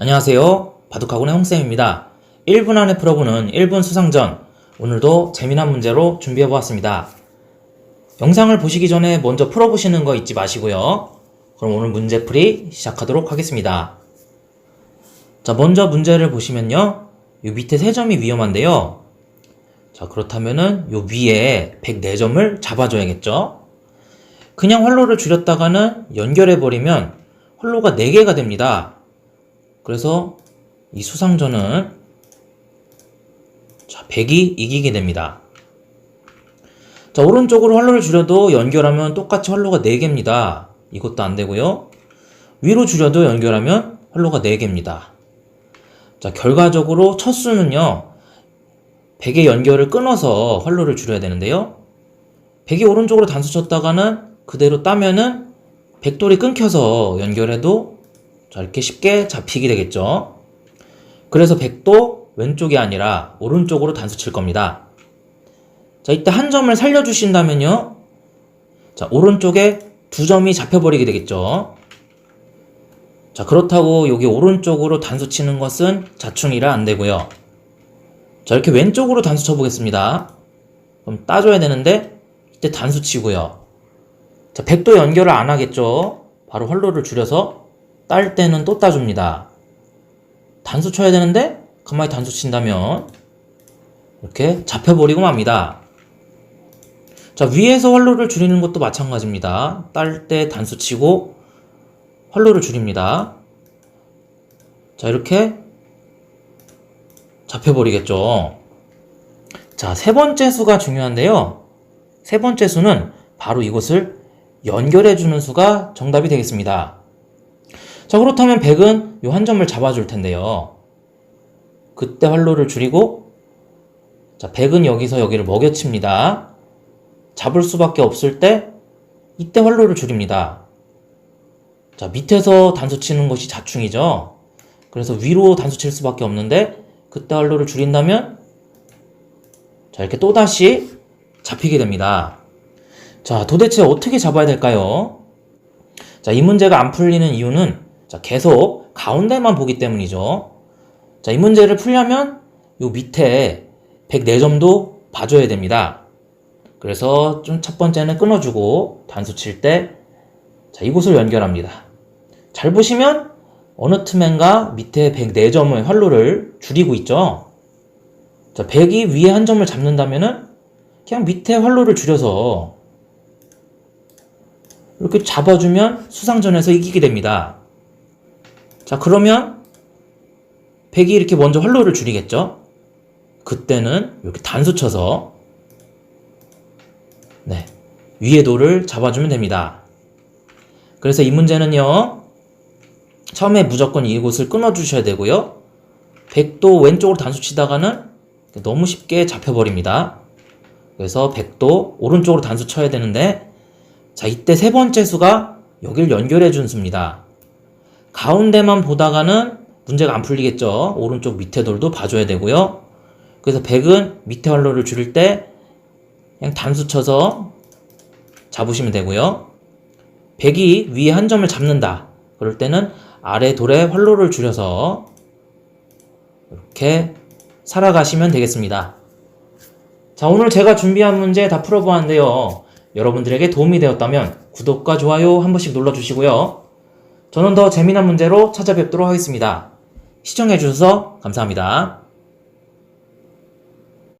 안녕하세요. 바둑학원의 홍쌤입니다. 1분 안에 풀어보는 1분 수상전. 오늘도 재미난 문제로 준비해보았습니다. 영상을 보시기 전에 먼저 풀어보시는 거 잊지 마시고요. 그럼 오늘 문제풀이 시작하도록 하겠습니다. 자, 먼저 문제를 보시면요. 요 밑에 세 점이 위험한데요. 자, 그렇다면은 요 위에 104점을 잡아줘야겠죠? 그냥 활로를 줄였다가는 연결해버리면 활로가 4개가 됩니다. 그래서 이 수상전은 자, 100이 이기게 됩니다. 자, 오른쪽으로 활로를 줄여도 연결하면 똑같이 활로가 4개입니다. 이것도 안 되고요. 위로 줄여도 연결하면 활로가 4개입니다. 자, 결과적으로 첫 수는요. 100의 연결을 끊어서 활로를 줄여야 되는데요. 100이 오른쪽으로 단수 쳤다가는 그대로 따면은 백돌이 끊겨서 연결해도 자, 이렇게 쉽게 잡히게 되겠죠. 그래서 백도 왼쪽이 아니라 오른쪽으로 단수 칠 겁니다. 자, 이때 한 점을 살려주신다면요. 자, 오른쪽에 두 점이 잡혀버리게 되겠죠. 자, 그렇다고 여기 오른쪽으로 단수 치는 것은 자충이라 안 되고요. 자, 이렇게 왼쪽으로 단수 쳐보겠습니다. 그럼 따줘야 되는데, 이때 단수 치고요. 자, 백도 연결을 안 하겠죠. 바로 활로를 줄여서 딸 때는 또 따줍니다. 단수 쳐야 되는데 가만히 단수 친다면 이렇게 잡혀버리고 맙니다. 자 위에서 활로를 줄이는 것도 마찬가지입니다. 딸 때 단수 치고 활로를 줄입니다. 자 이렇게 잡혀버리겠죠. 자 세 번째 수가 중요한데요. 세 번째 수는 바로 이것을 연결해주는 수가 정답이 되겠습니다. 자, 그렇다면 100은 요한 점을 잡아줄 텐데요. 그때 활로를 줄이고, 자, 100은 여기서 여기를 먹여칩니다. 잡을 수밖에 없을 때, 이때 활로를 줄입니다. 자, 밑에서 단수 치는 것이 자충이죠. 그래서 위로 단수 칠 수밖에 없는데, 그때 활로를 줄인다면, 자, 이렇게 또다시 잡히게 됩니다. 자, 도대체 어떻게 잡아야 될까요? 자, 이 문제가 안 풀리는 이유는 자, 계속 가운데만 보기 때문이죠. 자, 이 문제를 풀려면 요 밑에 104점도 봐줘야 됩니다. 그래서 좀 첫 번째는 끊어주고 단수 칠 때, 자, 이곳을 연결합니다. 잘 보시면 어느 틈엔가 밑에 104점의 활로를 줄이고 있죠. 자, 100이 위에 한 점을 잡는다면은 그냥 밑에 활로를 줄여서 이렇게 잡아주면 수상전에서 이기게 됩니다. 자, 그러면 100이 이렇게 먼저 활로를 줄이겠죠? 그때는 이렇게 단수 쳐서 네, 위에 돌을 잡아주면 됩니다. 그래서 이 문제는요, 처음에 무조건 이곳을 끊어주셔야 되고요. 100도 왼쪽으로 단수 치다가는 너무 쉽게 잡혀버립니다. 그래서 100도 오른쪽으로 단수 쳐야 되는데, 자, 이때 세 번째 수가 여길 연결해 준 수입니다. 가운데만 보다가는 문제가 안 풀리겠죠. 오른쪽 밑에 돌도 봐줘야 되고요. 그래서 100은 밑에 활로를 줄일 때 그냥 단수 쳐서 잡으시면 되고요. 100이 위에 한 점을 잡는다. 그럴 때는 아래 돌에 활로를 줄여서 이렇게 살아가시면 되겠습니다. 자, 오늘 제가 준비한 문제 다 풀어보았는데요. 여러분들에게 도움이 되었다면 구독과 좋아요 한 번씩 눌러주시고요. 저는 더 재미난 문제로 찾아뵙도록 하겠습니다. 시청해주셔서 감사합니다.